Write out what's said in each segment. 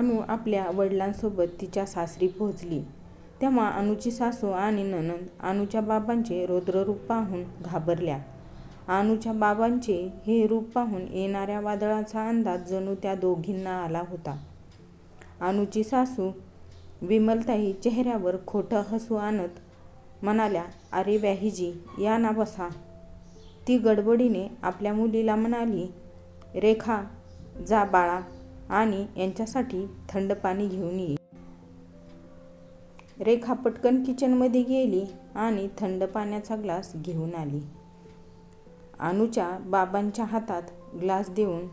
अनु आपल्या वडिलांसोबत तिच्या सासरी पोहोचली तेव्हा अनुची सासू आणि ननंद अनुच्या बाबांचे रौद्ररूप पाहून घाबरल्या. अनुच्या बाबांचे हे रूप पाहून येणाऱ्या वादळाचा अंदाज जणू त्या दोघींना आला होता. अनुची सासू विमलताई चेहऱ्यावर खोटं हसू आणत म्हणाल्या अरे व्याहीजी या ना बसा. ती गडबडीने आपल्या मुलीला म्हणाली रेखा जा बाळा आणि यांच्यासाठी थंड पाणी घेऊन ये. रेखा पटकन किचनमध्ये गेली आणि थंड पाण्याचा ग्लास घेऊन आली. अनुच्या बाबांच्या हातात ग्लास देऊन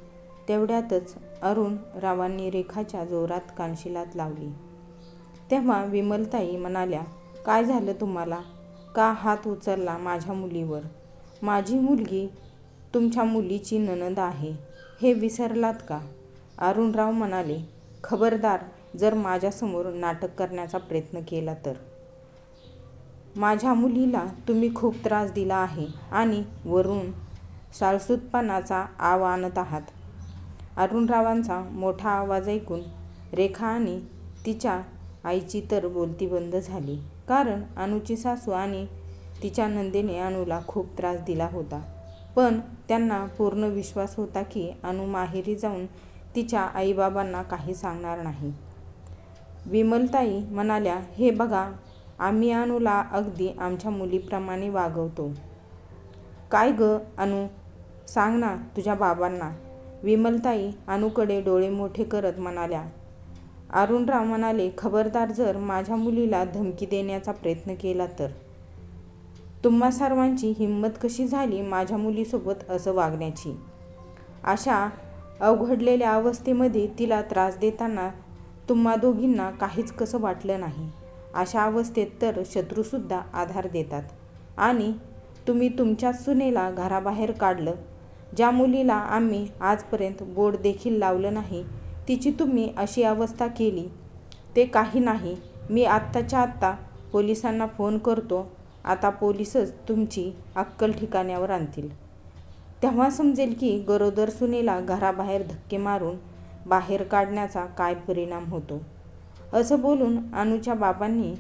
तेवढ्यातच अरुण रावांनी रेखाच्या जोरात कानशिलात लावली. तेव्हा विमलताई म्हणाल्या काय झालं तुम्हाला? का हात उचलला माझ्या मुलीवर? माझी मुलगी तुमच्या मुलीची ननद आहे हे विसरलात का? अरुणराव म्हणाले खबरदार जर माझ्यासमोर नाटक करण्याचा प्रयत्न केला तर. माझ्या मुलीला तुम्ही खूप त्रास दिला आहे आणि वरून साळसूदपणाचा आव आणत आहात. अरुणरावांचा मोठा आवाज ऐकून रेखा आणि तिच्या आईची तर बोलती बंद झाली. कारण अनुची सासू आणि तिच्या नंदेने अनुला खूप त्रास दिला होता. पण त्यांना पूर्ण विश्वास होता की अनु माहेरी जाऊन तिच्या आईबाबांना काही सांगणार नाही. विमलताई म्हणाल्या हे बघा आम्ही अनुला अगदी आमच्या मुलीप्रमाणे वागवतो. काय गं अनु सांग ना तुझ्या बाबांना. विमलताई अनुकडे डोळे मोठे करत म्हणाल्या. अरुणराव म्हणाले खबरदार जर माझ्या मुलीला धमकी देण्याचा प्रयत्न केला तर. तुम्हा सर्वांची हिंमत कशी झाली माझ्या मुलीसोबत असं वागण्याची? अशा अवघडलेल्या अवस्थेमध्ये तिला त्रास देताना तुम्हा दोघींना काहीच कसं वाटलं नाही. अशा अवस्थेत तर शत्रूसुद्धा आधार देतात. आणि तुम्ही तुमच्याच सुनेला घराबाहेर काढलं. ज्या मुलीला आम्ही आजपर्यंत बोर्ड देखील लावलं नाही तिची तुम्ही अशी अवस्था केली. ते काही नाही मी आत्ताच्या आत्ता पोलिसांना फोन करतो आता पोलीसच तुमची अक्कल ठिकाण्यावर आणतील. तेव्हा समजेल की गरोदर सुनेला घराबाहेर धक्के मारून बाहेर काढण्याचा काय परिणाम होतो. असं बोलून अनुच्या बाबांनी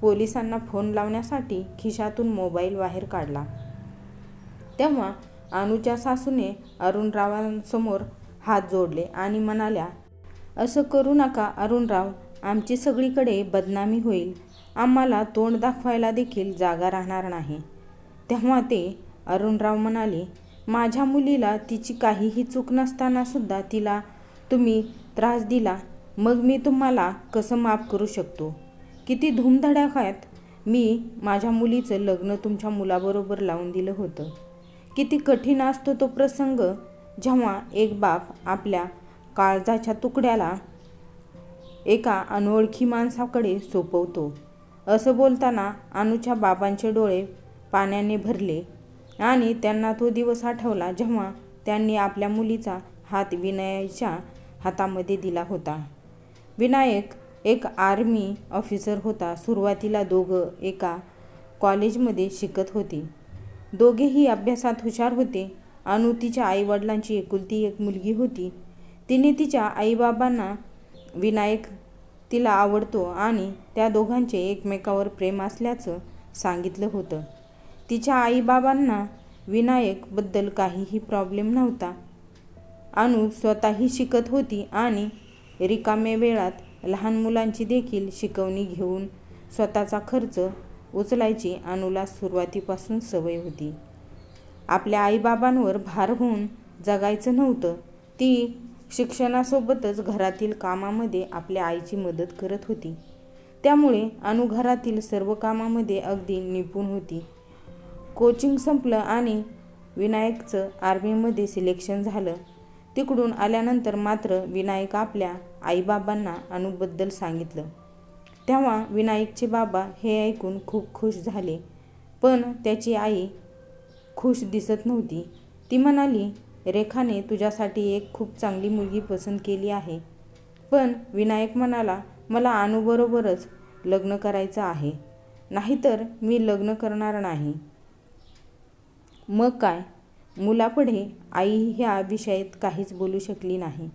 पोलिसांना फोन लावण्यासाठी खिशातून मोबाईल बाहेर काढला. तेव्हा अनुच्या सासूने अरुणरावांसमोर हात जोडले आणि म्हणाल्या असं करू नका अरुणराव आमची सगळीकडे बदनामी होईल. आम्हाला तोंड दाखवायला देखील जागा राहणार नाही. तेव्हा ते अरुणराव म्हणाले माझ्या मुलीला तिची काहीही चूक नसताना सुद्धा तिला तुम्ही त्रास दिला मग मी तुम्हाला कसं माफ करू शकतो? किती धूमधडाक्यात मी माझ्या मुलीचं लग्न तुमच्या मुलाबरोबर लावून दिलं होतं. किती कठीण असतो तो प्रसंग जेव्हा एक बाप आपल्या काळजाच्या तुकड्याला एका अनोळखी माणसाकडे सोपवतो. असं बोलताना अनुच्या बाबांचे डोळे पाण्याने भरले आणि त्यांना तो दिवस आठवला जेव्हा त्यांनी आपल्या मुलीचा हात विनयच्या हातामध्ये दिला होता. विनायक एक आर्मी ऑफिसर होता. सुरुवातीला दोघं एका कॉलेजमध्ये शिकत होते. दोघेही अभ्यासात हुशार होते. अनु तिच्या आईवडिलांची एकुलती एक मुलगी होती. तिने तिच्या आईबाबांना विनायक तिला आवडतो आणि त्या दोघांचे एकमेकावर प्रेम असल्याचं सांगितलं होतं. तिच्या आईबाबांना विनायकबद्दल काहीही प्रॉब्लेम नव्हता. अनु स्वतःही शिकत होती आणि रिकाम्या वेळात लहान मुलांची देखील शिकवणी घेऊन स्वतःचा खर्च उचलायची अनुला सुरुवातीपासून सवय होती. आपल्या आईबाबांवर भार होऊन जगायचं नव्हतं. ती शिक्षणासोबतच घरातील कामामध्ये आपल्या आईची मदत करत होती. त्यामुळे अनु घरातील सर्व कामामध्ये अगदी निपुण होती. कोचिंग संपलं आणि विनायकचं आर्मीमध्ये सिलेक्शन झालं. तिकडून आल्यानंतर मात्र विनायक आपल्या आईबाबांना अनुबद्दल सांगितलं. तेव्हा विनायकचे बाबा हे ऐकून खूप खुश झाले. पण त्याची आई खूश दिसत नव्हती. ती म्हणाली रेखाने तुझ्यासाठी एक खूप चांगली मुलगी पसंत केली आहे. पण विनायक म्हणाला मला अनुबरोबरच लग्न करायचं आहे नाहीतर मी लग्न करणार नाही. मग काय? मुलापुढे आई ह्या विषयात काहीच बोलू शकली नाही.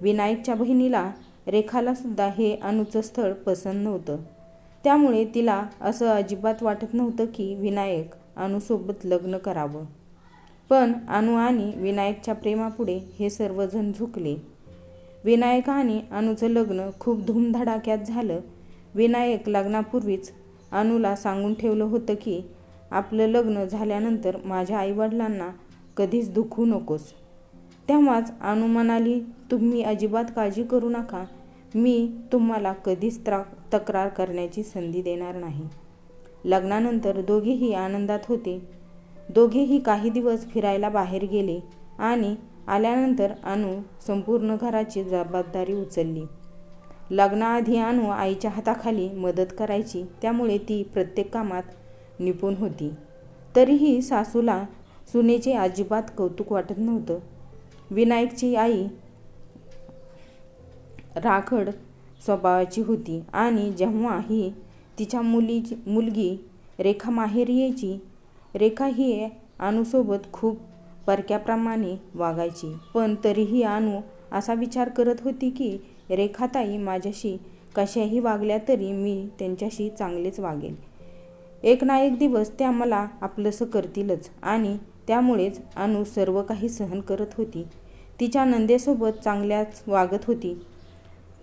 विनायकच्या बहिणीला रेखालासुद्धा हे अनुचं स्थळ पसंत नव्हतं त्यामुळे तिला असं अजिबात वाटत नव्हतं की विनायक अनुसोबत लग्न करावं पण अनु आणि विनायकच्या प्रेमापुढे हे सर्वजण झुकले विनायक आणि अनुचं लग्न खूप धूमधडाक्यात झालं विनायक लग्नापूर्वीच अनुला सांगून ठेवलं होतं की आपलं लग्न झाल्यानंतर माझ्या आईवडिलांना कधीच दुखू नकोस. तेव्हाच अनु म्हणाली तुम्ही अजिबात काळजी करू नका. मी तुम्हाला कधीच त्रा तक्रार करण्याची संधी देणार नाही. लग्नानंतर दोघेही आनंदात होते. दोघेही काही दिवस फिरायला बाहेर गेले आणि आल्यानंतर अनु संपूर्ण घराची जबाबदारी उचलली. लग्नाआधी अनु आईच्या हाताखाली मदत करायची त्यामुळे ती प्रत्येक कामात निपुण होती. तरीही सासूला सुनेचे अजिबात कौतुक वाटत नव्हतं. विनायकची आई राखड स्वभावाची होती आणि जेव्हा ही तिच्या मुलीची मुलगी रेखा माहेर यायची रेखा ही अनुसोबत खूप परक्याप्रमाणे वागायची. पण तरीही अनु असा विचार करत होती की रेखाताई माझ्याशी कशाही वागल्या तरी मी त्यांच्याशी चांगलेच वागेल. एक ना एक दिवस त्या मला आपलंसं करतीलच. आणि त्यामुळेच अनु सर्व काही सहन करत होती. तिच्या नंदेसोबत चांगल्याच वागत होती.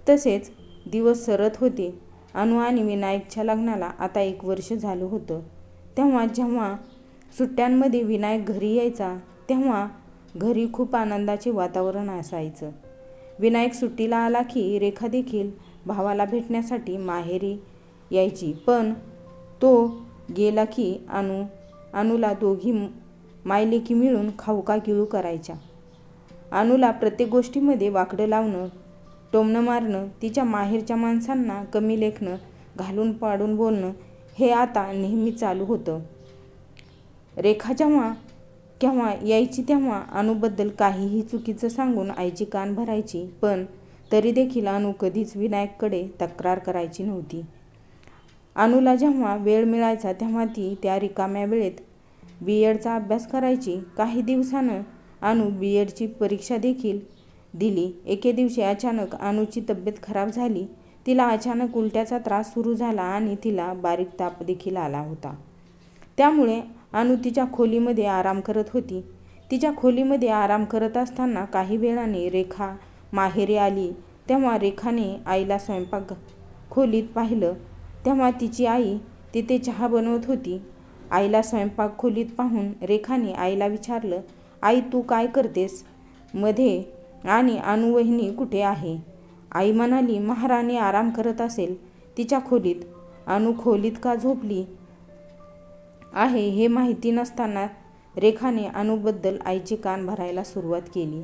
तसेच दिवस सरत होते. अनु आणि विनायकच्या लग्नाला आता एक वर्ष झालं होतं. तेव्हा जेव्हा सुट्ट्यांमध्ये विनायक घरी यायचा तेव्हा घरी खूप आनंदाचे वातावरण असायचं. विनायक सुट्टीला आला की रेखा देखील भावाला भेटण्यासाठी माहेरी यायची. पण तो गेला की अनु अनुला दोघी मायलेकी मिळून खाऊका गिळू करायच्या. अनुला प्रत्येक गोष्टीमध्ये वाकडं लावणं टोमणं मारणं तिच्या माहेरच्या माणसांना कमी लेखणं घालून पाडून बोलणं हे आता नेहमी चालू होतं. रेखा जेव्हा केव्हा यायची तेव्हा अनुबद्दल काहीही चुकीचं सांगून आईची कान भरायची पण तरी देखील अनु कधीच विनायककडे तक्रार करायची नव्हती. अनुला जेव्हा वेळ मिळायचा तेव्हा ती त्या रिकाम्या वेळेत बी एडचा अभ्यास करायची. काही दिवसानं अनु बी एडची परीक्षा देखील दिली. एके दिवशी अचानक अनुची तब्येत खराब झाली. तिला अचानक उलट्याचा त्रास सुरू झाला आणि तिला बारीक ताप देखील आला होता. त्यामुळे अनु तिच्या खोलीमध्ये आराम करत होती. तिच्या खोलीमध्ये आराम करत असताना काही वेळाने रेखा माहेरी आली. तेव्हा रेखाने आईला स्वयंपाक खोलीत पाहिलं. तेव्हा तिची आई तिथे चहा बनवत होती. आईला स्वयंपाक खोलीत पाहून रेखाने आईला विचारलं आई तू काय करतेस? मध्ये आणि अनुवहिनी कुठे आहे? आई म्हणाली महाराणी आराम करत असेल तिच्या खोलीत. अनु खोलीत का झोपली आहे हे माहिती नसताना रेखाने अनुबद्दल आईचे कान भरायला सुरुवात केली.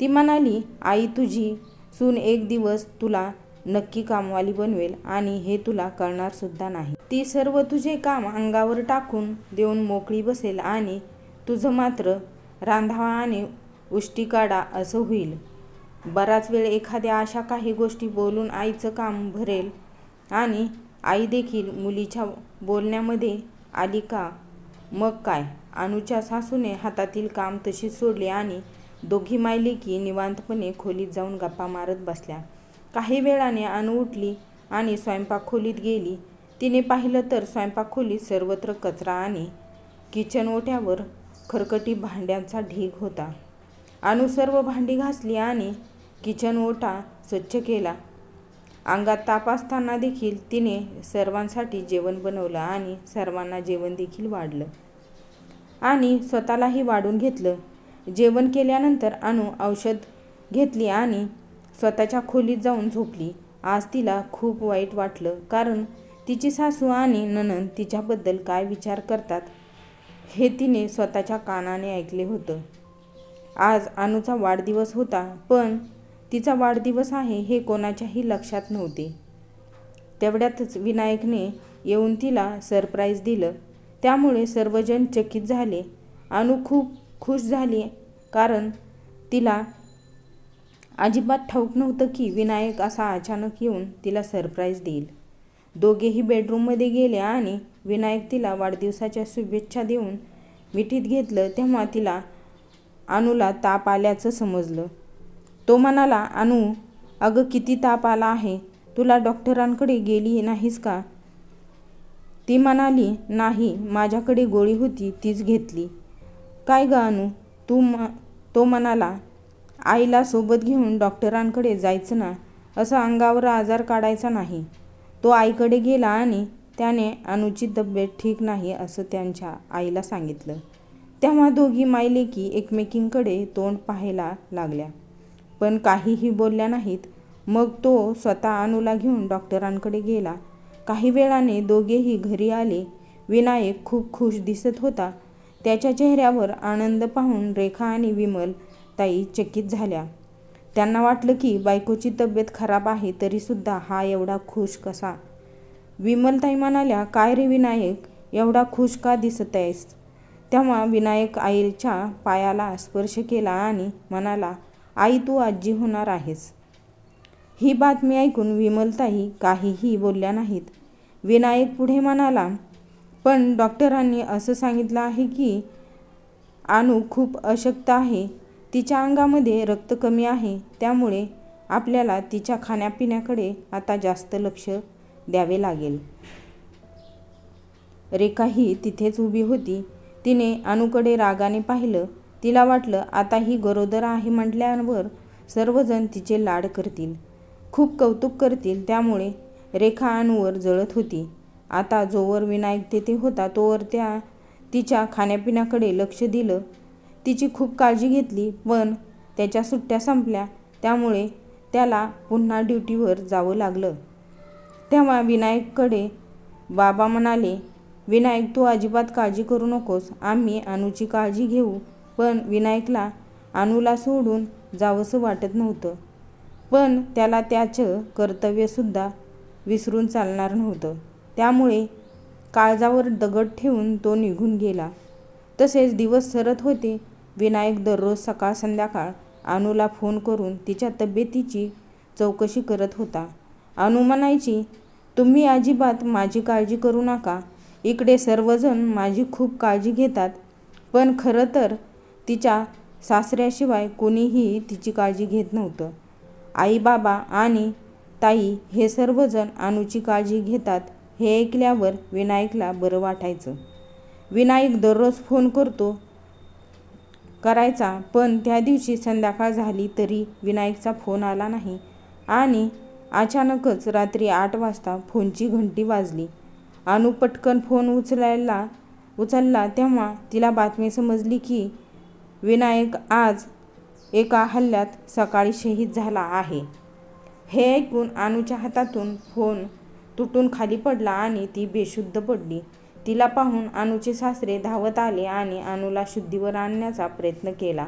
ती म्हणाली आई तुझी सून एक दिवस तुला नक्की कामवाली बनवेल आणि हे तुला कळणार सुद्धा नाही. ती सर्व तुझे काम अंगावर टाकून देऊन मोकळी बसेल आणि तुझं मात्र रांधावा आणि उष्टी काढा असं होईल. बराच वेळ एखाद्या अशा काही गोष्टी बोलून आईचं काम भरेल आणि आई देखील मुलीच्या बोलण्यामध्ये आली का? मग काय? अनुच्या सासूने हातातील काम तशी सोडले आणि दोघी मायलेकी निवांतपणे खोलीत जाऊन गप्पा मारत बसल्या. काही वेळाने अनु उठली आणि स्वयंपाक खोलीत गेली. तिने पाहिलं तर स्वयंपाक खोलीत सर्वत्र कचरा आणि किचन ओट्यावर खरकटी भांड्यांचा ढीग होता. अनु सर्व भांडी घासली आणि किचन ओटा स्वच्छ केला. अंगात ताप असताना देखील तिने सर्वांसाठी जेवण बनवलं आणि सर्वांना जेवण देखील वाढलं. आणि स्वतःलाही वाढून घेतलं. जेवण केल्यानंतर अनु औषध घेतली आणि स्वतःच्या खोलीत जाऊन झोपली. आज तिला खूप वाईट वाटलं. कारण तिची सासू आणि ननन तिच्याबद्दल काय विचार करतात हे तिने स्वतःच्या कानाने ऐकले होतं. आज अनुचा वाढदिवस होता पण तिचा वाढदिवस आहे हे कोणाच्याही लक्षात नव्हते. तेवढ्यातच विनायकने येऊन तिला सरप्राईज दिलं. त्यामुळे सर्वजण चकित झाले. अनु खूप खुश झाली कारण तिला अजिबात ठाऊक नव्हतं की विनायक असा अचानक येऊन तिला सरप्राईज देईल. दोघेही बेडरूममध्ये गेले आणि विनायक तिला वाढदिवसाच्या शुभेच्छा देऊन मिठीत घेतलं तेव्हा तिला अनुला ताप आल्याचं समजलं. तो म्हणाला अनु अगं किती ताप आला आहे? तुला डॉक्टरांकडे गेली नाहीस का? ती म्हणाली नाही माझ्याकडे गोळी होती तीच घेतली. काय गं अनू? तू म तो म्हणाला आईला सोबत घेऊन डॉक्टरांकडे जायचं ना असं अंगावर आजार काढायचा नाही. तो आईकडे गेला आणि त्याने अनुची तब्येत ठीक नाही असं त्यांच्या आईला सांगितलं. तेव्हा दोघी मायलेकी एकमेकींकडे तोंड पाहायला लागल्या. पण काहीही बोलल्या नाहीत. मग तो स्वतः अनुला घेऊन डॉक्टरांकडे गेला. काही वेळाने दोघेही घरी आले. विनायक खूप खुश दिसत होता. त्याच्या चेहऱ्यावर आनंद पाहून रेखा आणि विमल ताई चकित झाल्या. त्यांना वाटलं की बायकोची तब्येत खराब आहे तरीसुद्धा हा एवढा खुश कसा? विमलताई म्हणाल्या काय रे विनायक? एवढा खुश का दिसत आहेस? तेव्हा विनायक आईच्या पायाला स्पर्श केला आणि म्हणाला आई तू आजी होणार आहेस. ही बातमी ऐकून विमलताई काहीही बोलल्या नाहीत. विनायक पुढे म्हणाला पण डॉक्टरांनी असं सांगितलं आहे की अनु खूप अशक्त आहे. तिच्या अंगामध्ये रक्त कमी आहे त्यामुळे आपल्याला तिच्या खाण्यापिण्याकडे आता जास्त लक्ष द्यावे लागेल. रेखा ही तिथेच उभी होती. तिने अनुकडे रागाने पाहिलं. तिला वाटलं आता ही गरोदर आहे म्हटल्यावर सर्वजण तिचे लाड करतील. खूप कौतुक करतील त्यामुळे रेखा अणूवर जळत होती. आता जोवर विनायक तेथे होता तोवर त्या तिच्या खाण्यापिण्याकडे लक्ष दिलं. तिची खूप काळजी घेतली पण त्याच्या सुट्ट्या संपल्या त्यामुळे त्याला पुन्हा ड्युटीवर जावं लागलं. तेव्हा विनायककडे बाबा म्हणाले विनायक तू अजिबात काळजी करू नकोस आम्ही अनुची काळजी घेऊ. पण विनायकला अनुला सोडून जावंसं वाटत नव्हतं. पण त्याला त्याचं कर्तव्यसुद्धा विसरून चालणार नव्हतं. त्यामुळे काळजावर दगड ठेवून तो निघून गेला. तसेच दिवस सरत होते विनायक दररोज सकाळ संध्याकाळ अनुला फोन करून तिच्या तब्येतीची चौकशी करत होता. अनु म्हणायची तुम्ही अजिबात माझी काळजी करू नका. इकडे सर्वजण माझी खूप काळजी घेतात. पण खरं तर तिच्या सासऱ्याशिवाय कोणीही तिची काळजी घेत नव्हतं. आई बाबा आणि ताई हे सर्वजण अनुची काळजी घेतात हे ऐकल्यावर विनायकला बरं वाटायचं. विनायक दररोज फोन करतो करायचा. पण त्या दिवशी संध्याकाळ झाली तरी विनायकचा फोन आला नाही. आणि अचानकच रात्री आठ वाजता फोनची घंटी वाजली. अनु पटकन फोन उचलायला उचलला तेव्हा तिला बातमी समजली की विनायक आज एका हल्ल्यात सकाळी शहीद झाला आहे. हे ऐकून अनुच्या हातातून फोन तुटून खाली पडला आणि ती बेशुद्ध पडली. तिला पाहून अनुचे सासरे धावत आले आणि अनुला शुद्धीवर आणण्याचा प्रयत्न केला.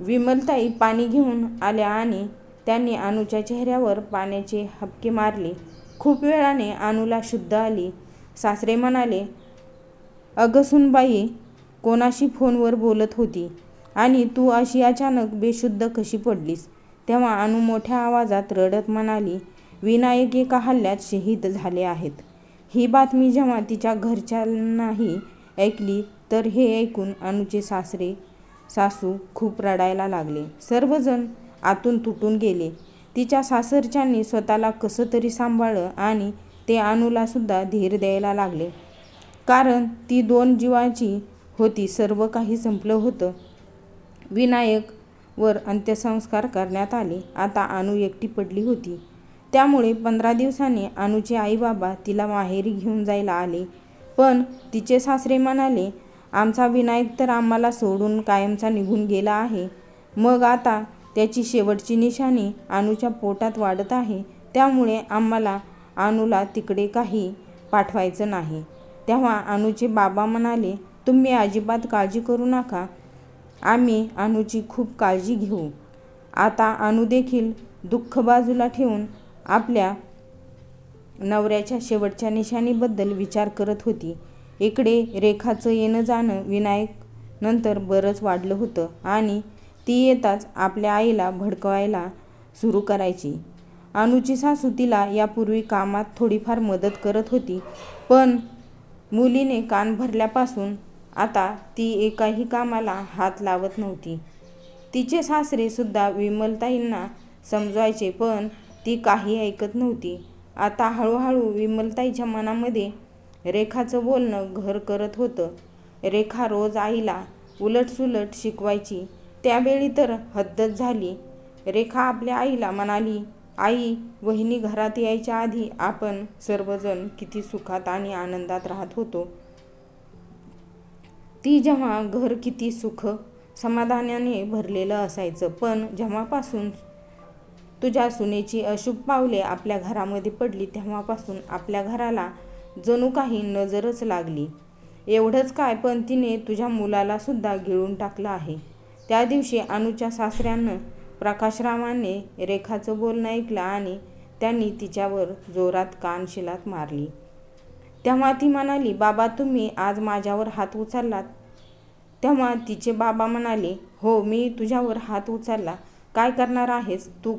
विमलताई पाणी घेऊन आल्या आणि त्यांनी अनुच्या चेहऱ्यावर पाण्याचे हपके मारले. खूप वेळाने अनुला शुद्ध आली. सासरे म्हणाले अगं सुनबाई कोणाशी फोनवर बोलत होती आणि तू अशी अचानक बेशुद्ध कशी पडलीस? तेव्हा अनु मोठ्या आवाजात रडत म्हणाली विनायक एका हल्ल्यात शहीद झाले आहेत. ही बातमी जेव्हा तिच्या घरच्यांनाही ऐकली तर हे ऐकून अनुचे सासरे सासू खूप रडायला लागले. सर्वजण आतून तुटून गेले. तिच्या सासरच्यांनी स्वतःला कसं तरी सांभाळलं आणि ते अनुला सुद्धा धीर द्यायला लागले. कारण ती दोन जीवाची होती सर्व काही संपलं होतं. विनायक वर अंत्यसंस्कार करण्यात आले. आता अनु एकटी पडली होती. त्यामुळे पंधरा दिवसांनी अनुचे आईबाबा तिला माहेरी घेऊन जायला आले. पण तिचे सासरे म्हणाले आमचा विनायक तर आम्हाला सोडून कायमचा निघून गेला आहे. मग आता त्याची शेवटची निशाणी अनुच्या पोटात वाढत आहे. त्यामुळे आम्हाला अनुला तिकडे काही पाठवायचं नाही. तेव्हा अनुचे बाबा म्हणाले तुम्ही अजिबात काळजी करू नका. आम्ही अनुची खूप काळजी घेऊ. आता अनु देखील दुःख बाजूला ठेवून आपल्या नवऱ्याच्या शेवटच्या निशाणीबद्दल विचार करत होती. इकडे रेखाचं येणं जाणं विनायक नंतर बरंच वाढलं होतं आणि ती येताच आपल्या आईला भडकवायला सुरू करायची. अनुची सासू तिला यापूर्वी कामात थोडीफार मदत करत होती पण मुलीने कान भरल्यापासून आता ती एकाही कामाला हात लावत नव्हती. तिचे सासरेसुद्धा विमलताईंना समजवायचे पण ती काही ऐकत नव्हती. आता हळूहळू विमलताईच्या मनामध्ये रेखाचं बोलणं घर करत होतं. रेखा रोज आईला उलटसुलट शिकवायची. त्यावेळी तर हद्दच झाली. रेखा आपल्या आईला म्हणाली आई वहिनी घरात यायच्या आधी आपण सर्वजण किती सुखात आणि आनंदात राहत होतो. ती जेव्हा घर किती सुख समाधानाने भरलेलं असायचं पण जेव्हापासून तुझ्या सुनेची अशुभ पावले आपल्या घरामध्ये पडली तेव्हापासून आपल्या घराला जणू काही नजरच लागली. एवढंच काय पण तिने तुझ्या मुलाला सुद्धा गिळून टाकलं आहे. त्या दिवशी अनुच्या सासऱ्यानं प्रकाशरामाने रेखाचं बोलणं ऐकलं आणि त्यांनी तिच्यावर जोरात कानशिलात मारली. तेव्हा ती म्हणाली बाबा तुम्ही आज माझ्यावर हात उचललात. तेव्हा तिचे बाबा म्हणाले हो मी तुझ्यावर हात उचलला. काय करणार आहेस? तू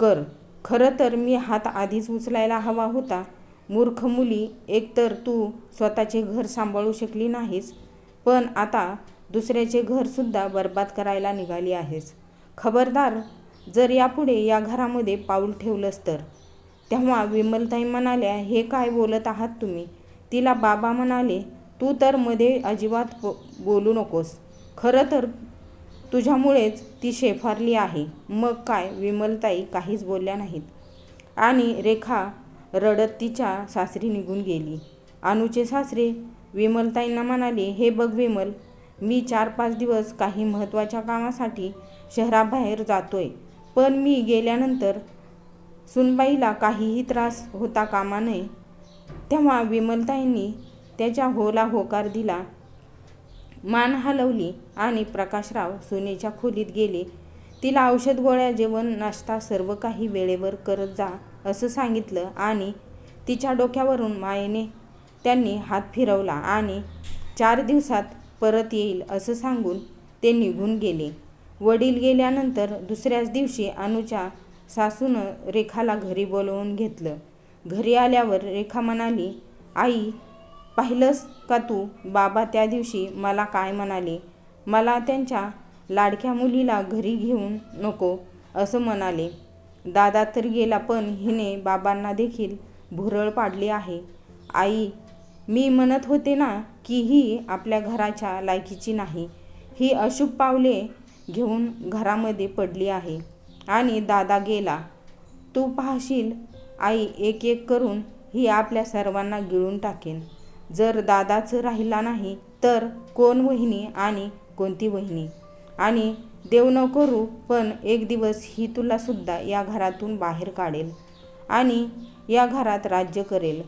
कर. खरं तर मी हात आधीच उचलायला हवा होता. मूर्ख मुली एकतर तू स्वतःचे घर सांभाळू शकली नाहीस पण आता दुसऱ्याचे घरसुद्धा बर्बाद करायला निघाली आहेस. खबरदार जर यापुढे या घरामध्ये पाऊल ठेवलंस तर. तेव्हा विमलताई म्हणाल्या हे काय बोलत आहात तुम्ही तिला बाबा म्हणाले तू तर मध्ये अजिबात बो बोलू नकोस. खरं तर तुझ्यामुळेच ती शेफारली आहे. मग काय? विमलताई काहीच बोलल्या नाहीत. आणि रेखा रडत तिच्या सासरी निघून गेली. अनुचे सासरे विमलताईंना म्हणाले हे बघ विमल मी चार पाच दिवस काही महत्त्वाच्या कामासाठी शहराबाहेर जातोय. पण मी गेल्यानंतर सुनबाईला काहीही त्रास होता कामा नये. तेव्हा विमलताईंनी त्याच्या होला होकार दिला. मान हलवली आणि प्रकाशराव सुनेच्या खोलीत गेले. तिला औषध गोळ्या जेवण नाश्ता सर्व काही वेळेवर करत जा असं सांगितलं आणि तिच्या डोक्यावरून मायेने त्यांनी हात फिरवला आणि चार दिवसात परत येईल असं सांगून ते निघून गेले. वडील गेल्यानंतर दुसऱ्याच दिवशी अनुच्या सासूनं रेखाला घरी बोलवून घेतलं. घरी आल्यावर रेखा म्हणाली आई पाहिलंस का तू? बाबा त्या दिवशी मला काय म्हणाले? मला त्यांच्या लाडक्या मुलीला घरी घेऊन नको असं म्हणाले. दादा तर गेला पण हिने बाबांना देखील भुरळ पाडली आहे. आई मी म्हणत होते ना की ही आपल्या घराच्या लायकीची नाही. ही अशुभ पावले घेऊन घरामध्ये पडली आहे. आणि दादा गेला. तू पाहशील आई एक एक करून ही आपल्या सर्वांना गिळून टाकेन. जर दादाचं राहिला नाही तर कोण वहिनी आणि कोणती वहिनी? आणि देव न करू पण एक दिवस ही तुलासुद्धा या घरातून बाहेर काढेल आणि या घरात राज्य करेल.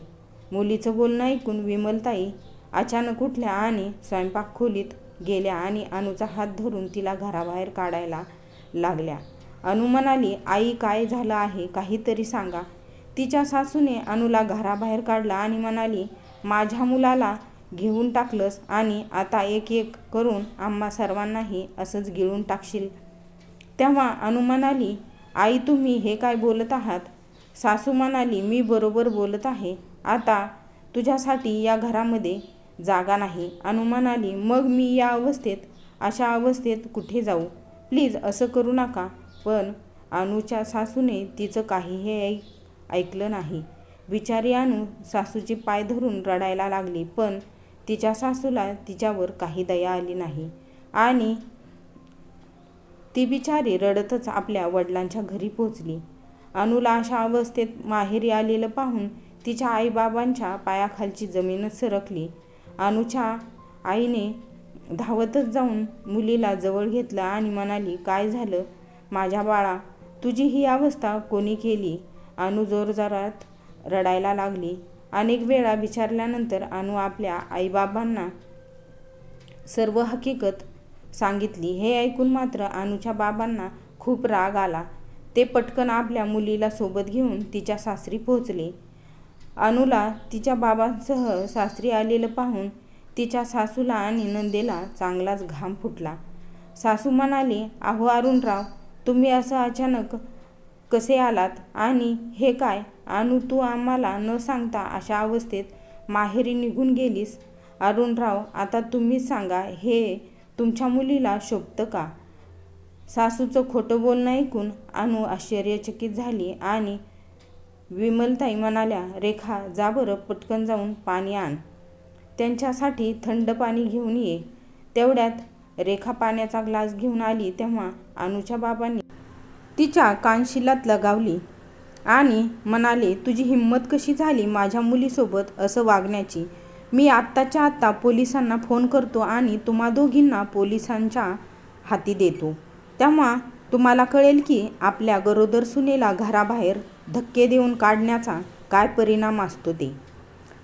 मुलीचं बोलणं ऐकून विमलताई अचानक उठल्या आणि स्वयंपाक खोलीत गेल्या आणि अनुचा हात धरून तिला घराबाहेर काढायला लागल्या. अनु म्हणाली आई काय झालं आहे? काहीतरी सांगा. तिच्या सासूने अनुला घराबाहेर काढला आणि म्हणाली माझ्या मुलाला घेऊन टाकलंस आणि आता एक एक करून आम्हा सर्वांनाही असंच गिळून टाकशील. तेव्हा अनु म्हणाली आई तुम्ही हे काय बोलत आहात? सासू म्हणाली मी बरोबर बोलत आहे. आता तुझ्यासाठी या घरामध्ये जागा नाही. अनु म्हणाली मग मी या अवस्थेत अशा अवस्थेत कुठे जाऊ? प्लीज असं करू नका. पण अनुच्या सासूने तिचं काहीही ऐक ऐकलं नाही. बिचारी अनु सासूचे पाय धरून रडायला लागली पण तिच्या सासूला तिच्यावर काही दया आली नाही. आणि ती बिचारी रडतच आपल्या वडिलांच्या घरी पोचली अनुला अशा अवस्थेत माहेरी आलेलं पाहून तिच्या आईबाबांच्या पायाखालची जमीनच सरकली. अनुच्या आईने धावतच जाऊन मुलीला जवळ घेतलं आणि म्हणाली काय झालं? माझ्या बाळा तुझी ही अवस्था कोणी केली? अनु जोरजारात रडायला लागली. अनेक वेळा विचारल्यानंतर अनु आपल्या आईबाबांना सर्व हकीकत सांगितली. हे ऐकून मात्र अनुच्या बाबांना खूप राग आला. ते पटकन आपल्या मुलीला सोबत घेऊन तिच्या सासरी पोहोचले. अनुला तिच्या बाबांसह सासरी आलेलं पाहून तिच्या सासूला आणि नंदेला चांगलाच घाम फुटला. सासू म्हणाले अहो अरुणराव तुम्ही असं अचानक कसे आलात आणि हे काय? अनु तू आम्हाला न सांगता अशा अवस्थेत माहेरी निघून गेलीस? अरुणराव आता तुम्हीच सांगा हे तुमच्या मुलीला शोभतं का? सासूचं खोटं बोलणं ऐकून अनु आश्चर्यचकित झाली आणि विमलताई म्हणाल्या रेखा जा बरं पटकन जाऊन पाणी आण. त्यांच्यासाठी थंड पाणी घेऊन ये. तेवढ्यात रेखा पाण्याचा ग्लास घेऊन आली तेव्हा अनुच्या बाबांनी तिच्या कानशिलात लगावली आणि म्हणाले तुझी हिंमत कशी झाली माझ्या मुलीसोबत असं वागण्याची? मी आत्ताच्या आत्ता पोलिसांना फोन करतो आणि तुम्हा दोघींना पोलिसांच्या हाती देतो. तेव्हा तुम्हाला कळेल की आपल्या गरोदर सुनेला घराबाहेर धक्के देऊन काढण्याचा काय परिणाम असतो ते.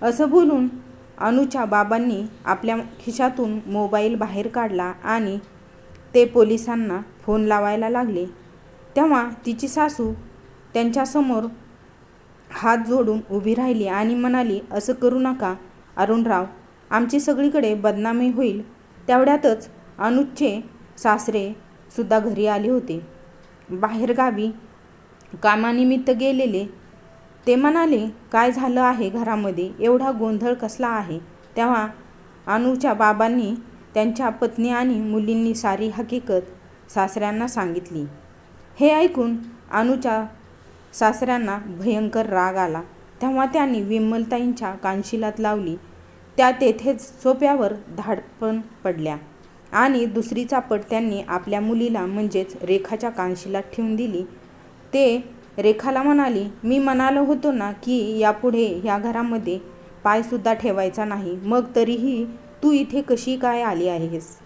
असं बोलून अनुच्या बाबांनी आपल्या खिशातून मोबाईल बाहेर काढला आणि ते पोलिसांना फोन लावायला लागले. तेव्हा तिची सासू त्यांच्यासमोर हात जोडून उभी राहिली आणि म्हणाली असं करू नका अरुणराव. आमची सगळीकडे बदनामी होईल. तेवढ्यातच अनुजचे सासरे सुद्धा घरी आले होते. बाहेरगावी कामानिमित्त गेलेले ते म्हणाले काय झालं आहे घरामध्ये? एवढा गोंधळ कसला आहे? तेव्हा अनुच्या बाबांनी त्यांच्या पत्नी आणि मुलींनी सारी हकीकत सासऱ्यांना सांगितली. हे ऐकून अनुच्या सासऱ्यांना भयंकर राग आला. तेव्हा त्यांनी विमलताईंच्या कानशिलात लावली. त्या तेथेच सोप्यावर धाडपण पडल्या आणि दुसरी चापट त्यांनी आपल्या मुलीला म्हणजेच रेखाच्या कानशिलात ठेवून दिली. ते रेखाला म्हणाली मी म्हणालो होतो ना की यापुढे ह्या घरामध्ये पायसुद्धा ठेवायचा नाही. मग तरीही तू इथे कशी काय आली आहेस?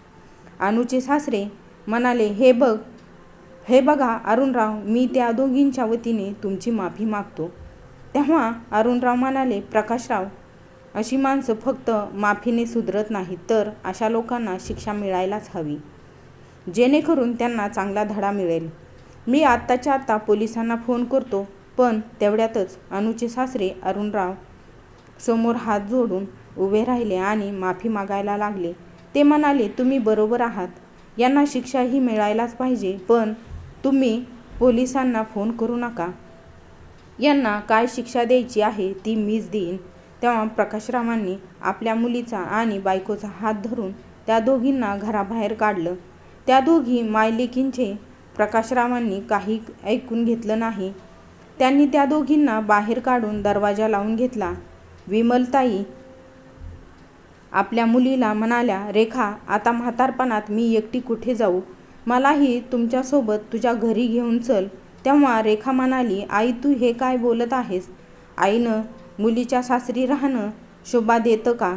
अनुचे सासरे म्हणाले हे बघ हे बघा अरुणराव मी त्या दोघींच्या वतीने तुमची माफी मागतो. तेव्हा अरुणराव म्हणाले प्रकाशराव अशी माणसं फक्त माफीने सुधरत नाहीत तर अशा लोकांना शिक्षा मिळायलाच हवी. जेणेकरून त्यांना चांगला धडा मिळेल. मी आत्ताच्या आत्ता पोलिसांना फोन करतो पण तेवढ्यातच अनुचे सासरे अरुणराव समोर हात जोडून उभे राहिले आणि माफी मागायला लागले. ते म्हणाले तुम्ही बरोबर आहात. यांना शिक्षाही मिळायलाच पाहिजे पण तुम्ही पोलिसांना फोन करू नका. यांना काय शिक्षा द्यायची आहे ती मीच देईन. तेव्हा प्रकाशरावांनी आपल्या मुलीचा आणि बायकोचा हात धरून त्या दोघींना घराबाहेर काढलं. त्या दोघी मायलेकींचे प्रकाशरावांनी काही ऐकून घेतलं नाही. त्यांनी त्या दोघींना बाहेर काढून दरवाजा लावून घेतला. विमलताई आपल्या मुलीला म्हणाल्या रेखा आता म्हातारपणात मी एकटी कुठे जाऊ? मलाही तुमच्यासोबत तुझ्या घरी घेऊन चल. तेव्हा रेखा म्हणाली आई तू हे काय बोलत आहेस? आईनं मुलीच्या सासरी राहणं शोभा देतं का?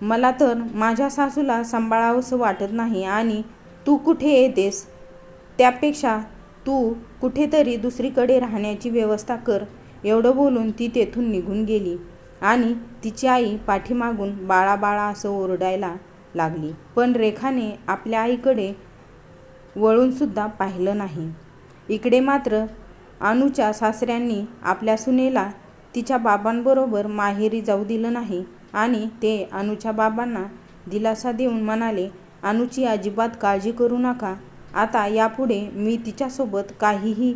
मला तर माझ्या सासूला सांभाळावंसं वाटत नाही आणि तू कुठे येतेस? त्यापेक्षा तू कुठेतरी दुसरीकडे राहण्याची व्यवस्था कर. एवढं बोलून ती तेथून निघून गेली आणि तिची आई पाठीमागून बाळा बाळा असं ओरडायला लागली. पण रेखाने आपल्या आईकडे वळूनसुद्धा पाहिलं नाही. इकडे मात्र अनुच्या सासऱ्यांनी आपल्या सुनेला तिच्या बाबांबरोबर माहेरी जाऊ दिलं नाही आणि ते अनुच्या बाबांना दिलासा देऊन म्हणाले अनुची अजिबात काळजी करू नका. आता यापुढे मी तिच्यासोबत काहीही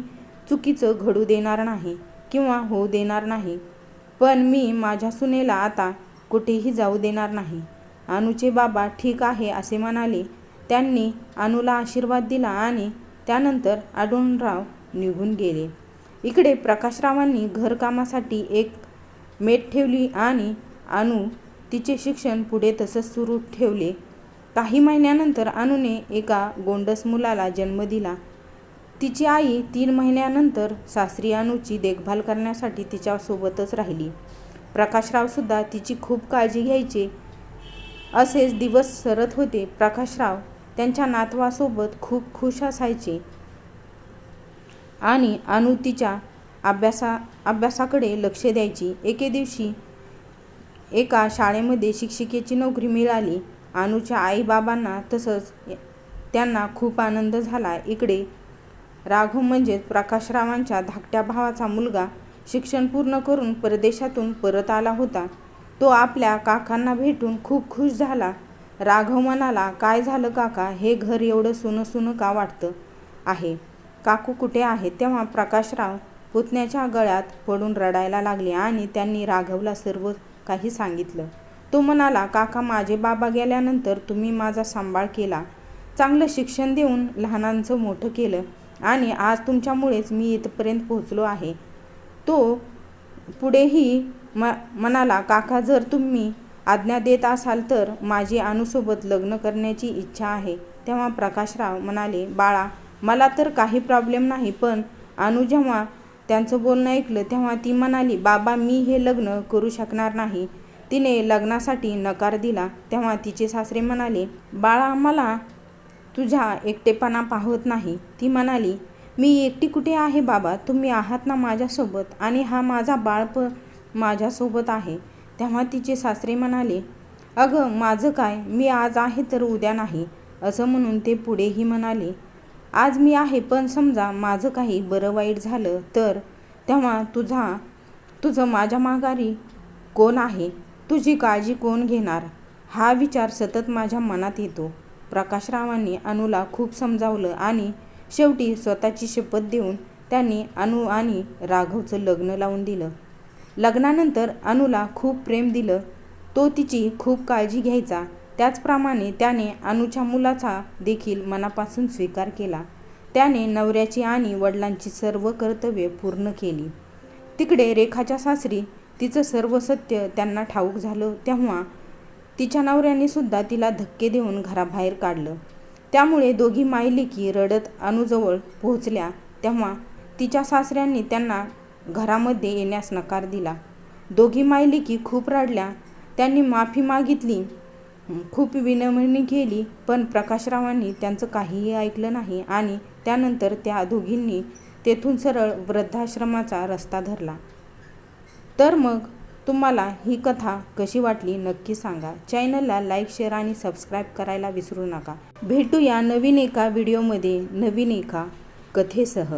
चुकीचं घडू देणार नाही किंवा होऊ देणार नाही. पण मी माझ्या सुनेला आता कुठेही जाऊ देणार नाही. अनुचे बाबा ठीक आहे असे म्हणाले त्यांनी अनुला आशीर्वाद दिला आणि त्यानंतर अडुणराव निघून गेले. इकडे प्रकाशरावांनी घरकामासाठी एक मेट ठेवली आणि अनु तिचे शिक्षण पुढे तसंच सुरू ठेवले. काही महिन्यानंतर अनुने एका गोंडस मुलाला जन्म दिला. तिची आई तीन महिन्यानंतर सासरी अनुची देखभाल करण्यासाठी तिच्यासोबतच राहिली. प्रकाशरावसुद्धा तिची खूप काळजी घ्यायचे असेच दिवस सरत होते. प्रकाशराव त्यांच्या नातवासोबत खूप खुश असायचे. आणि अनु तिच्या अभ्यासा अभ्यासाकडे लक्ष द्यायची. एके दिवशी एका शाळेमध्ये शिक्षिकेची नोकरी मिळाली. अनुच्या आईबाबांना तसंच त्यांना खूप आनंद झाला. इकडे राघव म्हणजेच प्रकाशरावांच्या धाकट्या भावाचा मुलगा शिक्षण पूर्ण करून परदेशातून परत आला होता. तो आपल्या काकांना भेटून खूप खुश झाला. राघव म्हणाला काय झालं काका? हे घर एवढं सुनं सुनं का वाटतं आहे? काकू कुठे आहे तेव्हा प्रकाशराव पुतण्याच्या गळ्यात पडून रडायला लागले आणि त्यांनी राघवला सर्व काही सांगितलं. तो म्हणाला काका माझे बाबा गेल्यानंतर तुम्ही माझा सांभाळ केला. चांगलं शिक्षण देऊन लहानांचं मोठं केलं आणि आज तुमच्यामुळेच मी इथपर्यंत पोहोचलो आहे. तो पुढेही म म्हणाला काका जर तुम्ही आज्ञा देत असाल तर माझी अनुसोबत लग्न करण्याची इच्छा आहे. तेव्हा प्रकाशराव म्हणाले बाळा मला तर काही प्रॉब्लेम नाही पण अनु जेव्हा त्यांचं बोलणं ऐकलं तेव्हा ती म्हणाली बाबा मी हे लग्न करू शकणार नाही. तिने लग्नासाठी नकार दिला. तेव्हा तिचे सासरे म्हणाले बाळा मला तुझा एकटेपणा पाहत नाही. ती म्हणाली मी एकटी कुठे आहे बाबा? तुम्ही आहात ना माझ्यासोबत आणि हा माझा बाळप माझ्यासोबत आहे. तेव्हा तिचे सासरे म्हणाले अगं माझं काय? मी आज आहे तर उद्या नाही. असं म्हणून ते पुढेही म्हणाले आज मी आहे पण समजा माझं काही बरं वाईट झालं तर? तेव्हा तुझा तुझं माझ्या माघारी कोण आहे? तुझी काळजी कोण घेणार? हा विचार सतत माझ्या मनात येतो. प्रकाशरावांनी अनुला खूप समजावलं आणि शेवटी स्वतःची शपथ देऊन त्यांनी अनु आणि राघवचं लग्न लावून दिलं. लग्नानंतर अनुला खूप प्रेम दिलं. तो तिची खूप काळजी घ्यायचा. त्याचप्रमाणे त्याने अनुच्या मुलाचा देखील मनापासून स्वीकार केला. त्याने नवऱ्याची आणि वडिलांची सर्व कर्तव्ये पूर्ण केली. तिकडे रेखाच्या सासरी तिचं सर्व सत्य त्यांना ठाऊक झालं तेव्हा तिच्या नवऱ्याने सुद्धा तिला धक्के देऊन घराबाहेर काढलं. त्यामुळे दोघी मायलेकी रडत अनुजवळ पोहोचल्या तेव्हा तिच्या सासऱ्यांनी त्यांना घरामध्ये येण्यास नकार दिला. दोघी मायलेकी खूप रडल्या. त्यांनी माफी मागितली. खूप विनवणी केली पण प्रकाशरावांनी त्यांचं काहीही ऐकलं नाही आणि त्यानंतर त्या दोघींनी तेथून सरळ वृद्धाश्रमाचा रस्ता धरला. तर मग तुम्हाला ही कथा कशी वाटली नक्की सांगा. चॅनलला लाईक शेअर आणि सबस्क्राईब करायला विसरू नका. भेटूया नवीन एका व्हिडिओमध्ये. नवीन एका कथेसह.